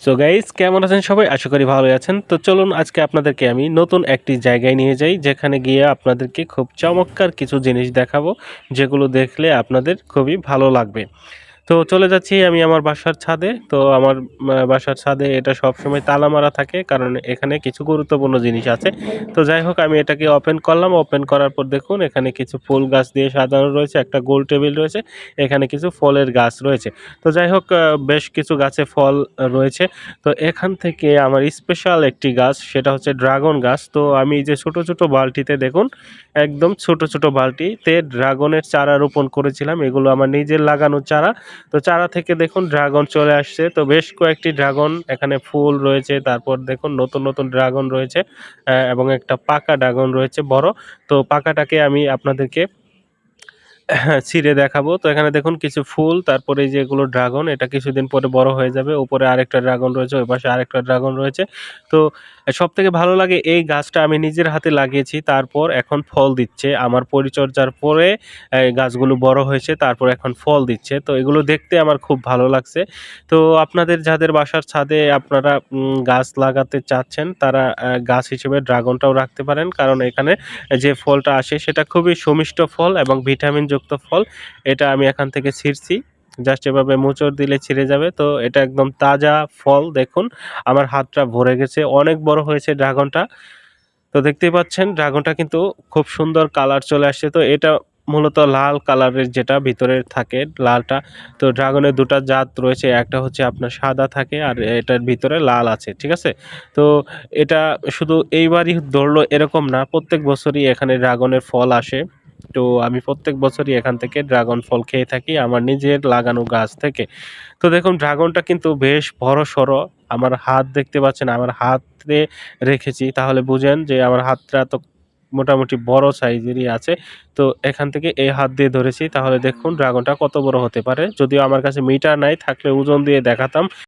So guys কেমন আছেন সবাই? আশা করি ভালো আছেন। তো চলুন, আজকে আপনাদেরকে আমি নতুন একটি জায়গায় নিয়ে যাই, যেখানে গিয়ে আপনাদেরকে খুব চমৎকার কিছু জিনিস দেখাবো, যেগুলো দেখলে আপনাদের খুবই ভালো লাগবে। তো চলে যাচ্ছি আমি আমার বাসার ছাদে। তো আমার বাসার ছাদে এটা সবসময় তালা মারা থাকে কারণ এখানে কিছু গুরুত্বপূর্ণ জিনিস আছে। তো যাই হোক, আমি এটাকে ওপেন করলাম। ওপেন করার পর দেখুন, এখানে কিছু ফুল গাছ দিয়ে সাজানো রয়েছে, একটা গোল টেবিল রয়েছে, এখানে কিছু ফলের গাছ রয়েছে। তো যাই হোক বেশ কিছু গাছে ফল রয়েছে। তো এখান থেকে আমার স্পেশাল একটি গাছ, সেটা হচ্ছে ড্রাগন গাছ। তো আমি যে ছোট ছোট বালটিতে দেখুন, একদম ছোট ছোট বালটিতে ড্রাগনের চারা রোপণ করেছিলাম। এগুলো আমার নিজের লাগানো চারা। তো চারা থেকে দেখুন ড্রাগন চলে আসছে। তো বেশ কয়েকটি ড্রাগন এখানে ফুল রয়েছে, তারপর দেখুন নতুন নতুন ড্রাগন রয়েছে এবং একটা পাকা ড্রাগন রয়েছে বড়। তো পাকাটাকে আমি আপনাদেরকে ছিঁড়ে দেখাবো। তো এখানে দেখুন কিছু ফুল, তারপরে যেগুলো ড্রাগন, এটা কিছুদিন পরে বড় হয়ে যাবে। উপরে আরেকটা ড্রাগন রয়েছে, ওই পাশে আরেকটা ড্রাগন রয়েছে। তো সব থেকে ভালো লাগে এই গাছটা আমি নিজের হাতে লাগিয়েছি, তারপর এখন ফল দিচ্ছে। আমার পরিচর্যার পরে গাছগুলো বড় হয়েছে, তারপর এখন ফল দিচ্ছে। তো এগুলো দেখতে আমার খুব ভালো লাগছে। তো আপনাদের যাদের বাসার ছাদে আপনারা গাছ লাগাতে চাচ্ছেন, তারা গাছ হিসেবে ড্রাগনটাও রাখতে পারেন। কারণ এখানে যে ফলটা আসে, সেটা খুবই সুমিষ্ট ফল এবং ভিটামিনযুক্ত ফল, এটা আমি এখান থেকে ছিঁড়ছি। জাস্ট এভাবে মোচড় দিলে ছিঁড়ে যাবে। তো এটা একদম তাজা ফল, দেখুন। আমার হাতটা ভরে গেছে। অনেক বড় হয়েছে ড্রাগনটা। তো দেখতেই পাচ্ছেন, ড্রাগনটা কিন্তু খুব সুন্দর কালার চলে আসছে। তো এটা মূলত লাল কালারের যেটা ভিতরে থাকে লালটা। তো ড্রাগনের দুটো জাত রয়েছে। একটা হচ্ছে আপনার সাদা থাকে আর এটার ভিতরে লাল আছে, ঠিক আছে? তো এটা শুধু এইবারই ধরলো এরকম না। প্রত্যেক বছরই এখানে ড্রাগনের ফল আসে। তো আমি প্রত্যেক বছরই এখান থেকে ড্রাগন ফল খেয়ে থাকি আমার নিজের লাগানো গাছ থেকে। তো দেখুন, ড্রাগনটা কিন্তু বেশ বড় সড়ো। আমার হাত দেখতে পাচ্ছেন, আমার হাতে রেখেছি। তাহলে বুঝেন যে আমার হাতটা তো মোটামুটি বড় সাইজেরই আছে। তো এখান থেকে এই হাত দিয়ে ধরেছি। তাহলে দেখুন, ড্রাগনটা কত বড় হতে পারে। যদিও আমার কাছে মিটার নাই, থাকলে ওজন দিয়ে দেখাতাম।